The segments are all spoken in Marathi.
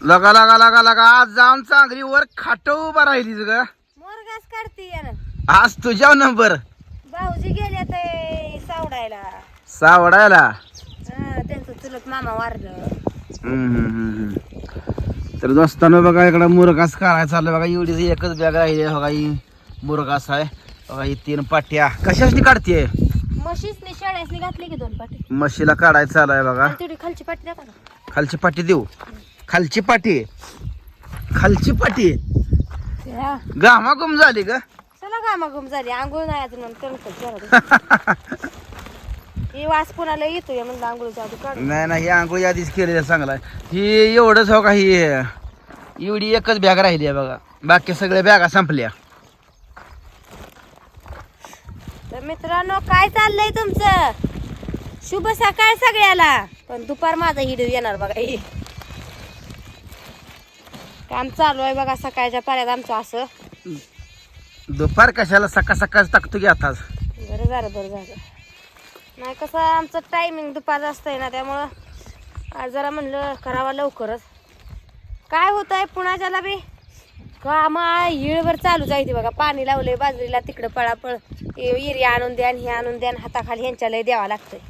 लगा लगा लगा लगा. आज जाऊन चांगली वर खाट उभा राहिलीच ग. मोरगास काढते आज तुझ्या नंबर. भाऊजी गेले ते सावडायला. सावडायला? हा त्यांचं चुलत मामा वारलं. हम्म, हम्म, हम्म, हम्म. तर दोस्तानं बघा इकडं मुरगास काढायला चाललं बघा एवढी एकच बॅग राहिली आहे. बघा ही मुरगास आहे. बघा ही तीन पाट्या. कशाची काढते म्हशीसनी शेळ्यासनी घातली की दोन पाटी म्हशीला काढायचं चालू आहे बघा. आणि तेवढी खालची पाटी द्या का खालची पाटी देऊ. खालची पाटी खालची त्या गामा गुम झाली ग. चला झाली. आंघोळ नाही अजून ही वास कोणाला येतोय म्हणलं आंघोळीच्या आधी काढून नाही नाही ही आंघोळ आधीच केलेलं चांगलं आहे. ही एवढंच हो का ही एवढी एकच बॅग राहिली आहे बघा. बाकी सगळ्या बॅगा संपल्या. तर मित्रांनो काय चाललंय तुमचं? शुभ सकाळ सगळ्याला. पण दुपार माझा हिडू येणार बघा. हे काम चालू आहे बघा सकाळच्या पाण्यात आमचं असं. दुपार कशाला सकाळ सकाळ टाकतो की आताच बरं झालं बरं झालं. नाही कसं आमचं टायमिंग दुपार असतंय ना त्यामुळं आज जरा म्हणलं करावा लवकरच. काय होत आहे पुण्याच्याला बी? काम हिळभर चालू जायते बघा. पाणी लावलंय बाजरीला तिकडं पळापळ. एरिया आणून द्या आणि हे आणून द्या हाताखाली ह्यांच्या लय द्यावं लागतंय.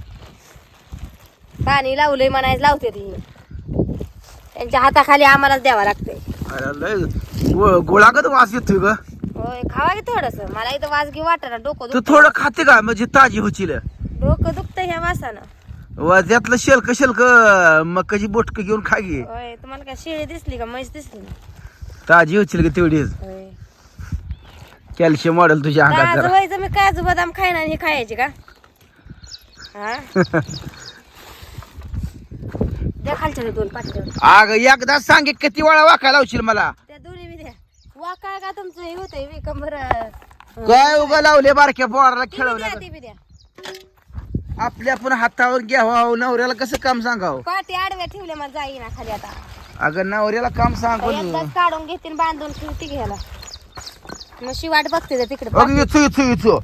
पाणी लावलंय म्हणायचं लावते ती. त्यांच्या हाताखाली आम्हालाच द्यावं लागतंय. अरे लय गो- गोळागत वास येतोय ग? होय खावा की थोडस? मला इथं वाजगी वाटत ना डोकं तू. थोडं खाते का? म्हणजे ताजी होशील. डोकं दुखतं ह्या वासानं. व त्यातलं शेलक शेलक मकाची बोटक घेऊन खा होय तुम्हाला काय शेळी दिसली का? म्हैस दिसली ना? ताजी होशील का तेवढीच. होय. कॅल्शियम मॉडेल तुझ्या अंगात काजू जरा. व्हायचं मी काजू बदाम खाईन आणि हे खायचे का? हा? खालच्या दोन अग एकदा सांगे किती वेळा वाका लावशील मला. त्या दोन्ही बी द्या. वा काय का तुमचं? हे होतंय बी कंबर काय उगा लावले बारक्या पोराला द्या खेळवल्या ती बी द्या. आपल्या पण हातावर घ्यावं नवऱ्याला कसं काम सांगावं? पाठी आडव्या ठेवल्या मला जाईना खाली आता. अगं नवऱ्याला काम सांग एकदाच काढून घेते आणि बांधून ठेवते घ्यायला. मग शी वाट बघते तिकडे बघ इचू इचू इचू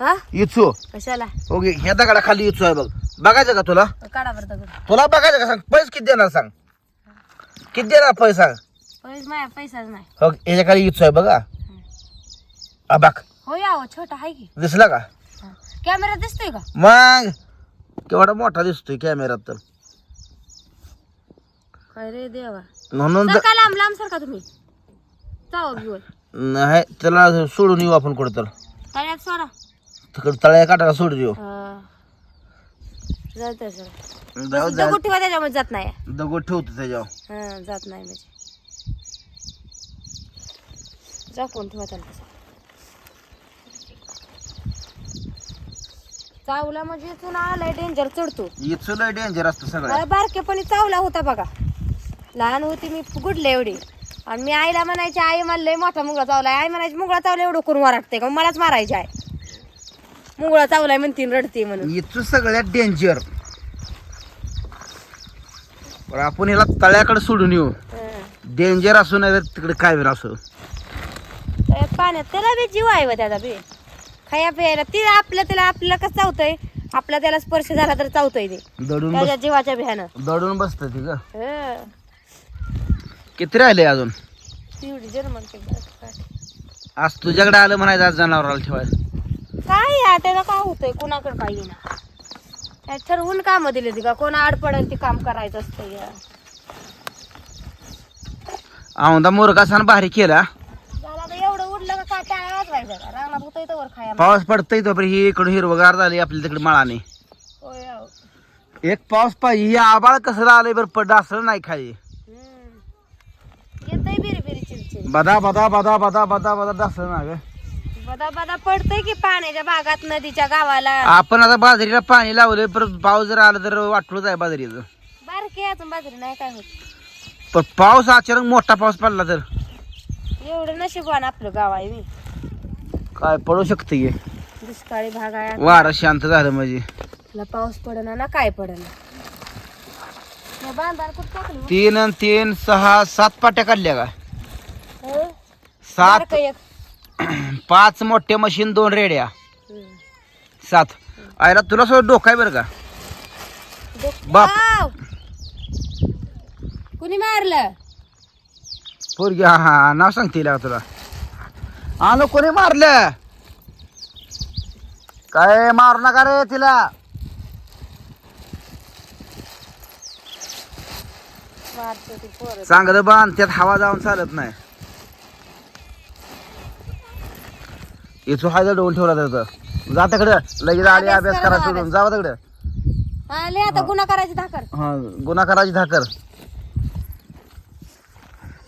हा? इचू कशाला? ओके ह्या दगडा खाली इचू आहे बघ. बघायचं का तुला? काढा बरं दगड. तुला बघायचं का सांग? पैसे किती देणार सांग? किती देणार पैसा पैस माझ्या पैसाच नाही. हो खाली आहे बघा. हा बघ. हो यावं छोटा आहे की. दिसला का? कॅमेरा दिसतोय का? मग. केवढा मोठा दिसतोय कॅमेरात तर. काय रे देवा. म्हणून ज- सरका लांब लांब सरका तुम्ही. जाऊ घेऊन नाही त्याला सोडून येऊ आपण कुठं तर. तळ्यात सोडा. तिकडे तळ्या काटाला सोडून येऊ. सर जाऊ दगड ठेवा त्याच्यामध्ये जात नाही. दगड ठेवतो त्याच्यावर. हा जात नाही म्हणजे. फोन ठेवा त्याला तसं. चावला म्हणजे तुला आलाय डेंजर चढतो. लय डेंजर असतं सगळं मला बारकेपणी चावला होता बघा. लहान होती मी गुडले एवढी. आणि मी आईला म्हणायची आई मला लय मोठा मुंगळा चावलाय. आई म्हणायची मुंगळा चावला एवढं करून वराटते का? मलाच मारायची आहे. मुंगळा चावलाय म्हणती आणि रडते म्हणून. इचू सगळ्यात डेंजर पण आपण ह्याला तळ्याकडे सोडून येऊ. हं. डेंजर असू नाही तर तिकडे काय वेळ असो. त्या पाण्यात त्याला बी जीव आहे त्याचा बी. खाया प्यायला ती आपल्या त्याला आपल्याला कसं चावतंय? आपला त्याला स्पर्श झाला तर चावतंय ते. दडून त्याच्या बस जीवाच्या भ्यानं दडून बसत ती ग. हं. किती राहिले अजून? एवढी बरं. आज तुझ्याकडे आलं म्हणायचं आज जनावराला ठेवायचं काय या त्याला काय होतंय? कोणाकडे काही ना काय ठरवून काम दिले ती का? कोण आड पडेल ते काम करायचं असतं या. औंदा मुरगासान भारी केला. झाला तर एवढं उडलं का काय? टाळा वाजवायचं का? रानात होतंय तर वर खाया पाऊस पडतोय तो ही इकडून हिरवगार झाली आपल्या तिकडे मळाने. होय अहो. एक पाऊस पाहिजे हे आबाळ कसं आलंय बरं पडलं असं नाही खाली. हम्म. येतंय बिरी बदा बदा बदा बदा बदा बदा दासलं ना ग बदा बदा पडतंय की पाण्याच्या भागात नदीच्या गावाला? आपण आता बाजरीला पाणी लावलंय परत पाऊस जर आला तर वाटलंच आहे बाजरीचं. बारकी आहे अजून बाजरी नाही काय होत. पण पाऊस अचानक मोठा पाऊस पडला तर. एवढं नशिबवान आपलं गाव आहे मी काय पडू शकतं हे दुष्काळी भाग आहे. वारं शांत झालं म्हणजे. पाऊस पडना ना काय पडना. कुठं टाकलं? तीन तीन सहा सात पाट्या काढल्या का? हं? सात बारकं एक. पाच मोठे मशीन दोन रेड्या. सात. आयला तुला सोड डोकाय बरं का? बाप. कुणी मारलं? पोरगी हा हा नाव सांगते तुला. आलो कोणी मारलं? काय मारू नका रे तिला. मारतो ती पोरं. चांगलं बांध त्यात हवा जाऊन चालत नाही. इथं हायदा डोल ठेवला त्याचं. जा तिकडं. लगेच आली अभ्यास अभ्यास करा. सोडून. जावा तिकडं. आले आता गुन्हा करायची धाकर हा गुन्हा करायची धाकर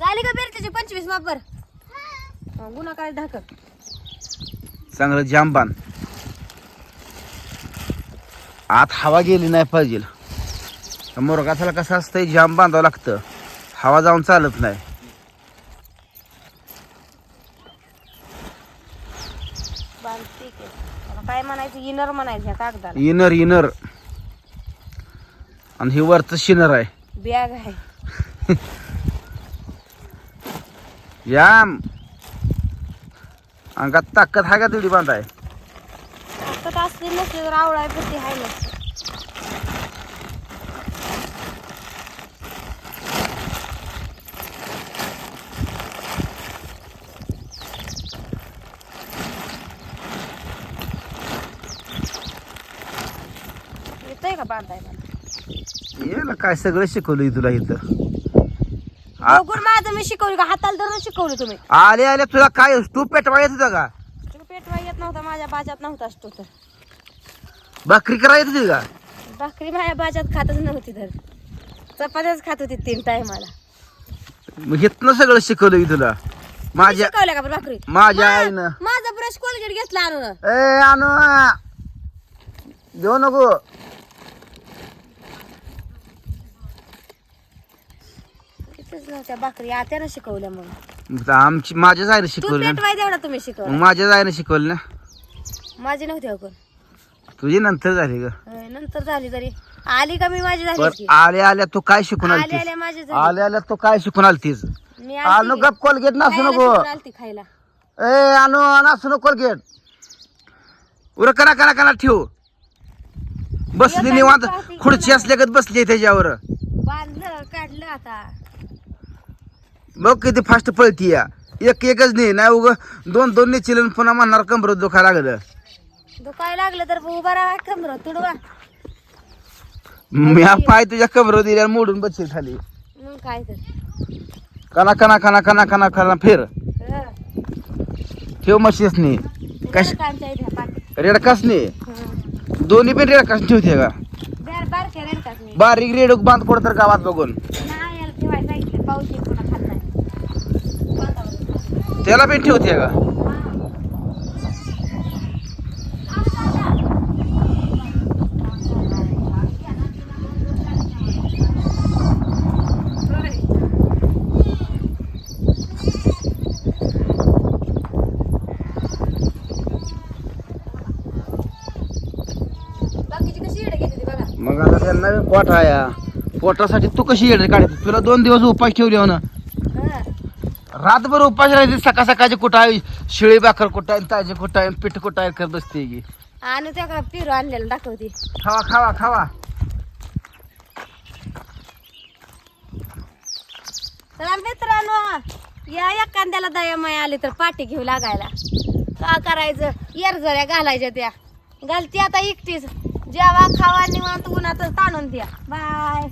झाली का बेरच्याची पंचवीस मापर गुन्हा करायची धाकर चांगलं आत हवा गेली नाही पाहिजे. मोरगासाला कसं असतंय? जाम बांधावं लागतं. हवा जाऊन चालत नाही बांध ठीक आहे आता काय म्हणायचं इनर म्हणायचं कागदाला इनर इनर आणि हे वरचं शिनर आहे. बॅग आहे. जाम अंगात ताकद आहे का तेवढी बांधाय? ताकद असली नसली तर आवडाय पण हाय नसतं मला. याला काय सगळं शिकवलं तुला इथं? माझं मी शिकवली का? हाताला धरून शिकवली तुम्ही. आले आले तुला काय तू पेटवा येत होता का? पेटवा येत नव्हता माझ्या बाजात नव्हता असतो तर. भाकरी करा येत होती का? भाकरी माझ्या बाजात खातच नव्हती तर. चपात्याच खात होती तीन टायमाला मग इथनं सगळं शिकवलं तुला. माझ्या शिकवल्या का भाकरी? माझ्या आईनं. माझा ब्रश कोलगेट घेतला आणून ए आणू देऊ नको. नव्हत्या भाकरी. आत्यानं शिकवल्या मग आमची माझ्याच आईनं तू शिकवलं ना? पेटवाय तेवढा तुम्ही मग शिकवलं माझ्याच आईनं शिकवलं ना? माझी नव्हती अगोदर तुझी नंतर झाली ग. होय, नंतर झाली तरी. आली का मी माझी झाली पण? आल्या आल्या तू काय शिकून आली आलतीस? आल्या माझी झाली आल्या आल्या तू काय शिकून आलतीस? मी आणू आलती की? गप कोलगेट नासू खायला नको. आलती खायला. ए आणू नासू नको कोलगेट. उर करा करा करा ठेव. बसली निवांत. खुर्ची असल्यागत बसली त्याच्यावर. बांधलं काढलं आता. बघ किती फास्ट पळती या? एक एकच नाही नाही उग दोन दोन नेचिल पुन्हा म्हणणार कंबर दुखायला लागलं. दुखायला लागलं तर उभा राहा कमर तुडवा. मी हा पाय तुझ्या कमर दिल्या मोडून बसली खाली. मग काय तर. कना कना कना कना कना कना फिर. ठेव मशीस नाही कश? इथे पाठी रेडकास नाही. दोन्ही पण रेडकास ठेवते का? बार बारीक रेडूक बांध कोड तर गावात बघून नाही याला ठेवायला सांगितलं पाऊस येईल पुन्हा खात नाही वातावरण. त्याला पण ठेवते का? मग आता त्यांना पोट आहे. पोटासाठी तू कशी येणार काढते? तुला दोन दिवस उपास ठेवले हो ना. रातभर उपास राहायचे सकाळ सकाळची कुठं आहे? शिळी भाकर कुठं आहे? ताजी कुठं आहे? पीठ कुठं आहे? करत बसते की. आणि त्या का पिरू आणलेलं दाखवते. खावा खावा खावा. चला मित्रांनो या एखाद्याला दया माय आली तर पाठी घेऊ लागायला. का करायचं? येरजऱ्या घालायच्या त्या. घालती आता एकटीच. जेवा खावा निवांत उन्हातच ताणून द्या. बाय.